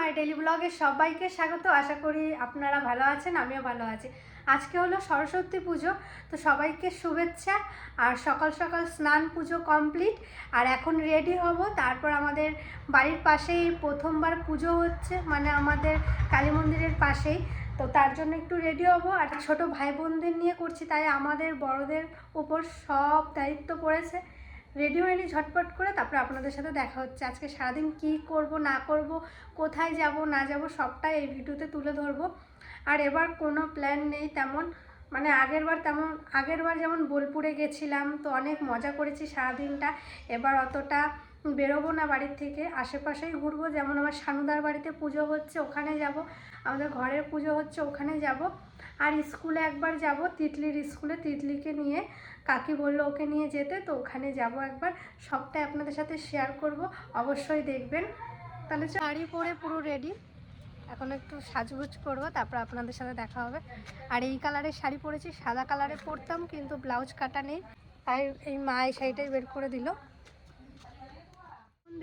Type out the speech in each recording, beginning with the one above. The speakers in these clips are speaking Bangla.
মাই ডেলি ব্লগে সবাইকে স্বাগত। আশা করি আপনারা ভালো আছেন, আমিও ভালো আছি। আজকে হলো সরস্বতী পুজো, তো সবাইকে শুভেচ্ছা। আর সকাল সকাল স্নান পুজো কমপ্লিট। আর এখন রেডি হব। তারপর আমাদের বাড়ির পাশেই প্রথমবার পুজো হচ্ছে মানে আমাদের কালী মন্দিরের পাশেই। তো তার জন্য একটু রেডি হব। আর ছোট ভাই বোনদের নিয়ে করছি, তাই আমাদের বড়দের উপর সব দায়িত্ব পড়েছে। রেডি হয়ে নিই ঝটপট করে তারপরে আপনাদের সাথে দেখা হচ্ছে। আজকে সারাদিন কি করব, না করব, কোথায় যাব, না যাব সবটাই এই ভিডিওতে তুলে ধরবো। আর এবার কোনো প্ল্যান নেই তেমন। মানে আগেরবার তেমন আগেরবার যেমন বোলপুরে গেছিলাম, তো অনেক মজা করেছি সারাদিনটা। এবার অতটা বেরোবো না বাড়ির থেকে। আশেপাশেই ঘুরবো, যেমন আমার সানুদার বাড়িতে পুজো হচ্ছে, ওখানে যাব। আমাদের ঘরের পুজো হচ্ছে, ওখানে যাব। আর স্কুলে একবার যাব, তিতলির স্কুলে তিতলিকে নিয়ে। কাকি বলল ওকে নিয়ে যেতে, তো ওখানে যাব একবার। সবটাই আপনাদের সাথে শেয়ার করব। অবশ্যই দেখবেন। তাহলে শাড়ি পরে পুরো রেডি এখন একটু সাজগুজ করব, তারপর আপনাদের সাথে দেখা হবে। আর এই কালারের শাড়ি পরেছি, সাদা কালারে পরতাম, কিন্তু ব্লাউজ কাটা নেই। তাই এই মা এই শাড়িটাই বের করে দিল।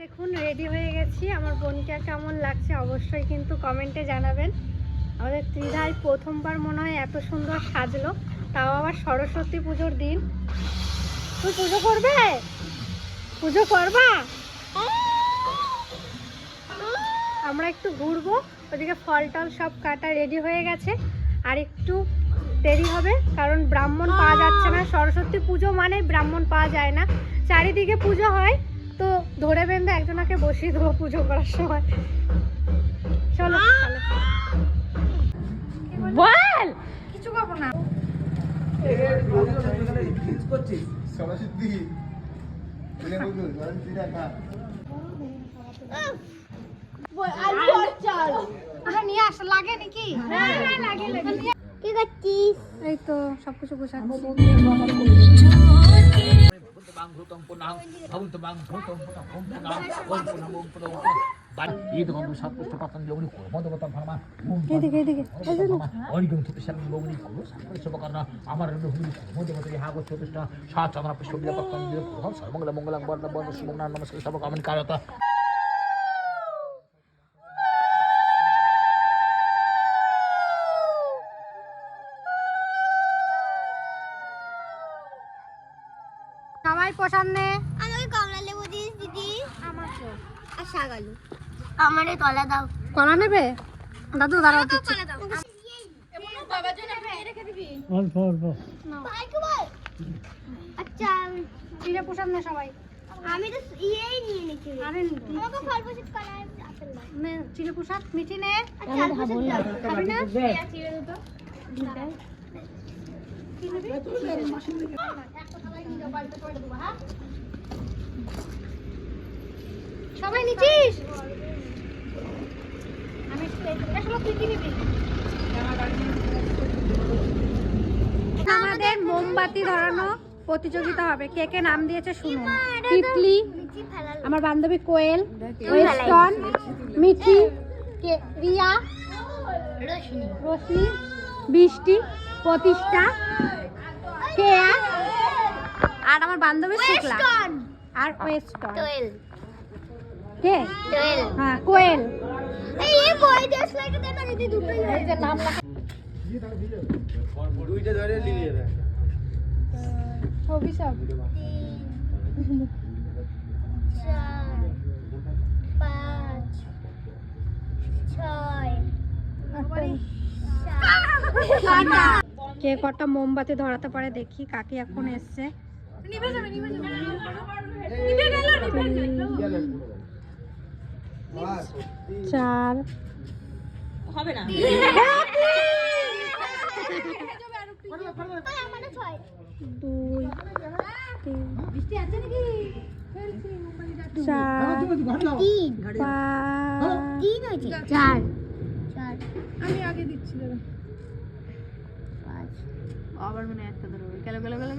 দেখুন রেডি হয়ে গেছি। আমার বোনকে কেমন লাগছে অবশ্যই কিন্তু কমেন্টে জানাবেন। আমাদের ত্রিধায় প্রথমবার মনে হয় এত সুন্দর সাজলো। তাও আবার সরস্বতী পুজোর দিন। তুই পুজো করবে? পুজো করবা? আমরা একটু ঘুরবো ওদিকে ফল টল সব কাটা রেডি হয়ে গেছে। আর একটু দেরি হবে কারণ ব্রাহ্মণ পাওয়া যাচ্ছে না। সরস্বতী পুজো মানে ব্রাহ্মণ পাওয়া যায় না। চারিদিকে পুজো হয় তো ধরে বেঁধে একজনাকে বসিয়ে দেবো পুজো করার সময়। চলো বল! কিছু খাব না। কি করছিস এই তো সবকিছু গোছাচ্ছি এই যে না। ওই গং তো সাম গং ni ko sa ko so bakana আমার নো হুলি pista sa chana pusto bila patan dia ko sa mangla mangla barna barna sumong na namaskar sa kaman karata সবাই পছন্দে আমাকে কমলা লেবু দিস দিদি আমাকে আর শাক আলু আমারে কলা দাও। কলা নেবে? দাদু দাঁড়াও কলা দাও। বাবার জন্য রেখে দিবি? অল্প অল্প ভাইকে বল। আচ্ছা চিড়ে প্রসাদ নে সবাই। আমি তো ইয়েই নিয়ে নিচ্ছি। আরে আমাকে ফল পছন্দ কলা আপেল দাও। চিড়ে প্রসাদ মিঠি নে। আচ্ছা খাবি না? চিড়ে দুটো। কি নিবি? সবাই আমি তুই কি নিবি? আমাদের মোমবাতি ধরানো প্রতিযোগিতা হবে। কে কে নাম দিয়েছে শুনুন। তিতলি আমার বান্ধবী কোয়েল ওয়েস্টন মিঠি রিয়া রশ্মি বৃষ্টি প্রতিষ্ঠা কেয়া আর? আমার বান্ধবী শুক্লা। আর ওয়েস্টন। কে তোয়েল হ্যাঁ কোয়েল এই এই বই দেশ লাগে দেন দিদি দুটোই হয়েছে নাম দুইটা ধরে নিয়ে যাবে চার পাঁচ ছয় কে কটা মোমবাতি ধরাতে পারে দেখি কাকি এখন এসছে আমারও ছয় দুই তিন চার পাঁচ তিন চার চার আমি আগে দিচ্ছি দাদা পাঁচ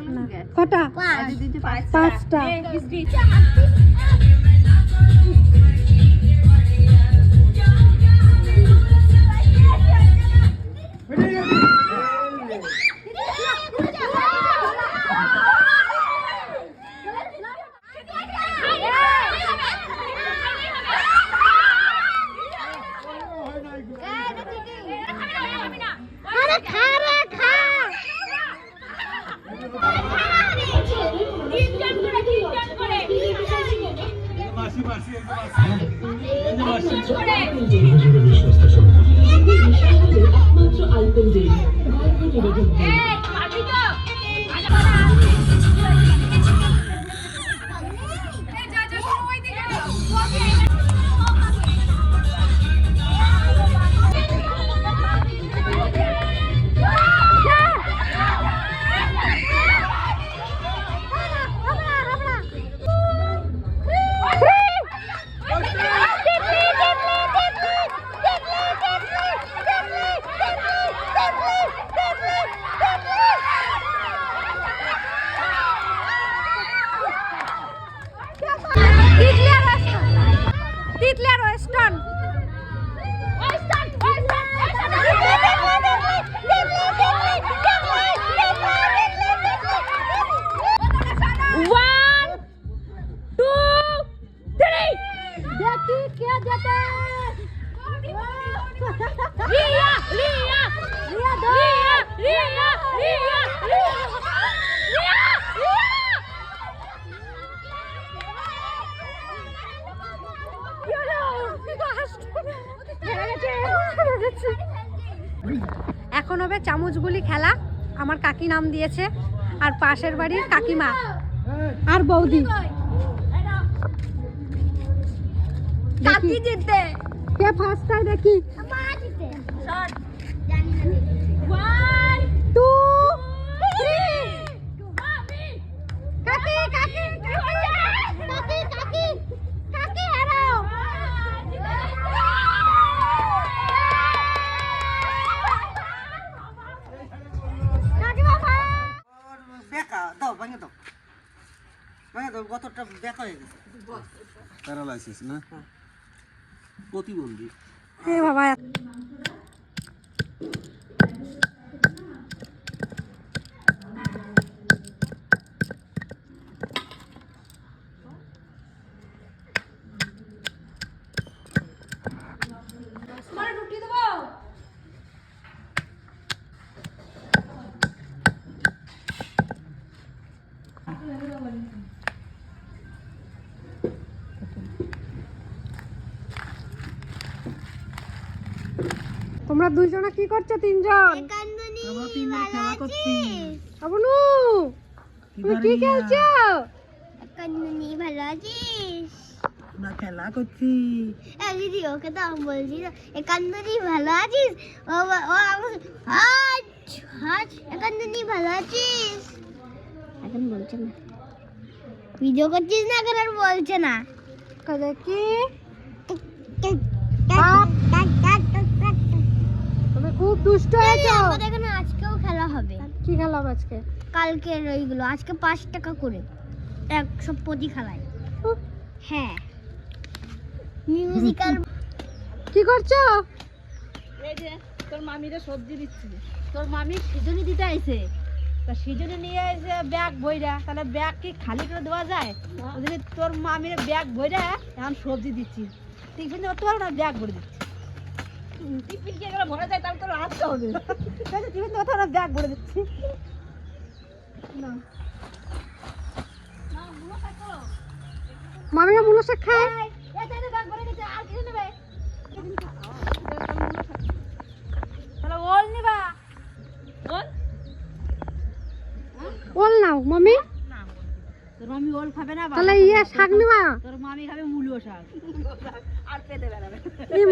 না, কটা পাঁচ পাঁচটা তিতলিয়ার ওয়েস্টার্ন চামচগুলি খেলা আমার কাকি নাম দিয়েছে আর পাশের বাড়ির কাকিমা। আর বৌদি। কাকি জিতে কে ফার্স্ট টাই দেখি। মা জিতে শট প্যারালাইসিস না প্রতিবন্ধী এ বাবা তোমরা দুইজনে কি করছ তিনজন? কান্দনি আমরা তিনজন খেলা করছি। আবনু তুমি কি খেলছো? কান্দনি ভালো আছিস আমরা খেলা করছি। ওকে তো আমি বলছি না। ভালো আছিস ও ও আজ আজ ভালো আছিস এখন বলছে না। ভিডিও করছিস না এখন আর বলছে না। বাপ। তুমি খুব দুষ্ট হয়েছো আমাদের এখানে আজকেও খেলা হবে। কি খেলাম আজকে? কালকের ওইগুলো আজকে পাঁচ টাকা করে। একশো প্রতি খেলায়। হ্যাঁ। মিউজিক্যাল কি করছ? এই যে তোর মামিরে সবজি দিচ্ছি। তোর মামি সিজনি দিতে আইছে। তা সিজনি নিয়ে এসে ব্যাগ বইরা তাহলে ব্যাগ কি খালি করে দেওয়া যায়? ওদিকে তোর মামির ব্যাগ বইরা এখন সবজি দিচ্ছি। তোর না ব্যাগ ভরে দিচ্ছি। টিফিন কে গেলে ভরা যায় তাহলে তোর আসতে হবে। টিফিন দেবো তোর ব্যাগ ভরে দিচ্ছি। মামিরা মুলো শাক খায়? তাহলে ওল ওল? নাও মামি। তোর মামি ওল খাবে না তাহলে ইয়ে শাক নিবা। তোর মামি খাবে মূলো শাক। আর পেতে বেড়াবে এই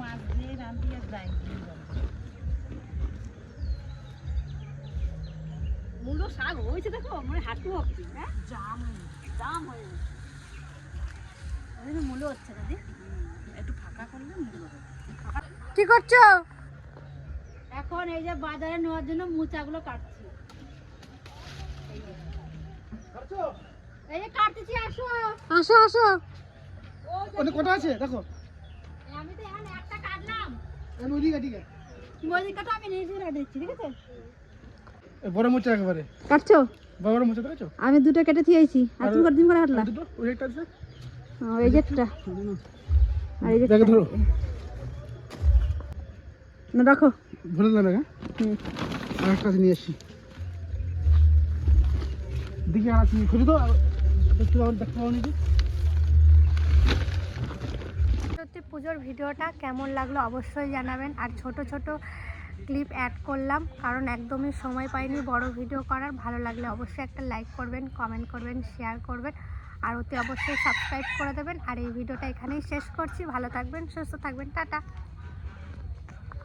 মাছ দিয়ে রান দিয়ে যাই মূলো শাক হয়েছে দেখো মানে হাঁটু হচ্ছে হ্যাঁ? জাম জাম হয়ে গেছে। মূলো হচ্ছে দাদি একটু ফাঁকা করলে মূলো কি করছ? এখন এই যে বাজারে নেওয়ার জন্য মোচাগুলো কাটছি। এই যে কাটতেছি আসো। আসো আসো। ওখানে কটা আছে? দেখো। আমি তো এখানে একটা কাটলাম ওদিকে ঠিক আছে মজি কাটা আমি নিজে দিচ্ছি ঠিক আছে বড় মোচা একেবারে। কাটছো? বড় বড় মোচা দেখেছ আমি দুটো কেটে থিয়েছি আর তুমি কতদিন করে কাটলা দুটো? ওই একটা আছে? ও, এই যে একটা। আর এই যে দেখে ধরো। না রাখো ভুলে যাবে হ্যাঁ আর একটা নিয়ে আসি। দেখি আর আছে খুঁজে তো একটু আবার দেখতে পাবো পুজোর ভিডিওটা কেমন লাগল অবশ্যই জানাবেন। আর ছোট ছোট ক্লিপ অ্যাড করলাম, কারণ একদমই সময় পাইনি বড় ভিডিও করার। ভালো লাগলে অবশ্যই একটা লাইক করবেন কমেন্ট করবেন শেয়ার করবেন, আর অতি অবশ্যই সাবস্ক্রাইব করে দেবেন। আর এই ভিডিওটা এখানেই শেষ করছি। ভালো থাকবেন, সুস্থ থাকবেন। টাটা।